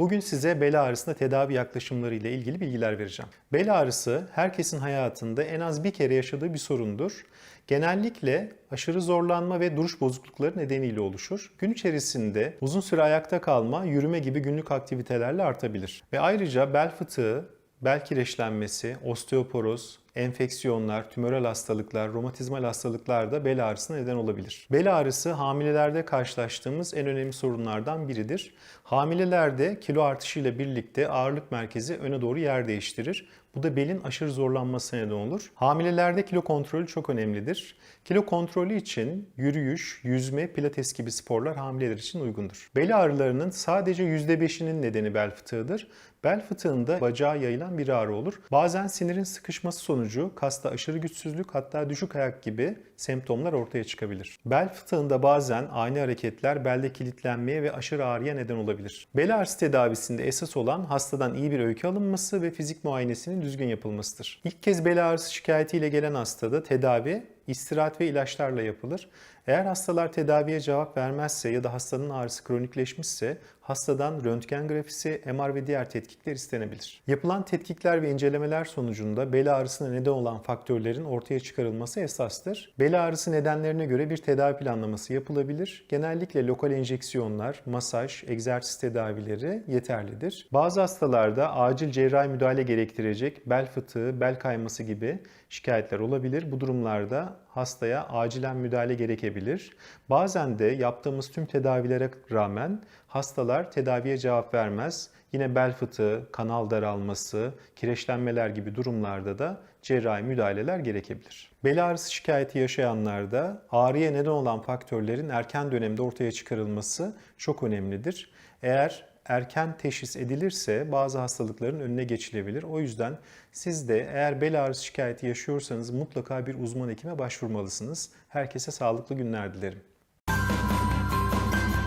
Bugün size bel ağrısında tedavi yaklaşımları ile ilgili bilgiler vereceğim. Bel ağrısı herkesin hayatında en az bir kere yaşadığı bir sorundur. Genellikle aşırı zorlanma ve duruş bozuklukları nedeniyle oluşur. Gün içerisinde uzun süre ayakta kalma, yürüme gibi günlük aktivitelerle artabilir. Ve ayrıca bel fıtığı, bel kireçlenmesi, osteoporoz, enfeksiyonlar, tümörel hastalıklar, romatizmal hastalıklar da bel ağrısına neden olabilir. Bel ağrısı hamilelerde karşılaştığımız en önemli sorunlardan biridir. Hamilelerde kilo artışıyla birlikte ağırlık merkezi öne doğru yer değiştirir. Bu da belin aşırı zorlanmasına neden olur. Hamilelerde kilo kontrolü çok önemlidir. Kilo kontrolü için yürüyüş, yüzme, pilates gibi sporlar hamileler için uygundur. Bel ağrılarının sadece %5'inin nedeni bel fıtığıdır. Bel fıtığında bacağa yayılan bir ağrı olur. Bazen sinirin sıkışması sonucu kasta aşırı güçsüzlük hatta düşük ayak gibi semptomlar ortaya çıkabilir. Bel fıtığında bazen ani hareketler belde kilitlenmeye ve aşırı ağrıya neden olabilir. Bel ağrısı tedavisinde esas olan hastadan iyi bir öykü alınması ve fizik muayenesinin düzgün yapılmasıdır. İlk kez bel ağrısı şikayetiyle gelen hastada tedavi istirahat ve ilaçlarla yapılır. Eğer hastalar tedaviye cevap vermezse ya da hastanın ağrısı kronikleşmişse hastadan röntgen grafisi, MR ve diğer tetkikler istenebilir. Yapılan tetkikler ve incelemeler sonucunda bel ağrısına neden olan faktörlerin ortaya çıkarılması esastır. Bel ağrısı nedenlerine göre bir tedavi planlaması yapılabilir. Genellikle lokal enjeksiyonlar, masaj, egzersiz tedavileri yeterlidir. Bazı hastalarda acil cerrahi müdahale gerektirecek bel fıtığı, bel kayması gibi şikayetler olabilir. Bu durumlarda hastaya acilen müdahale gerekebilir. Bazen de yaptığımız tüm tedavilere rağmen hastalar tedaviye cevap vermez. Yine bel fıtığı, kanal daralması, kireçlenmeler gibi durumlarda da cerrahi müdahaleler gerekebilir. Bel ağrısı şikayeti yaşayanlarda ağrıya neden olan faktörlerin erken dönemde ortaya çıkarılması çok önemlidir. Eğer erken teşhis edilirse bazı hastalıkların önüne geçilebilir. O yüzden siz de eğer bel ağrısı şikayeti yaşıyorsanız mutlaka bir uzman hekime başvurmalısınız. Herkese sağlıklı günler dilerim.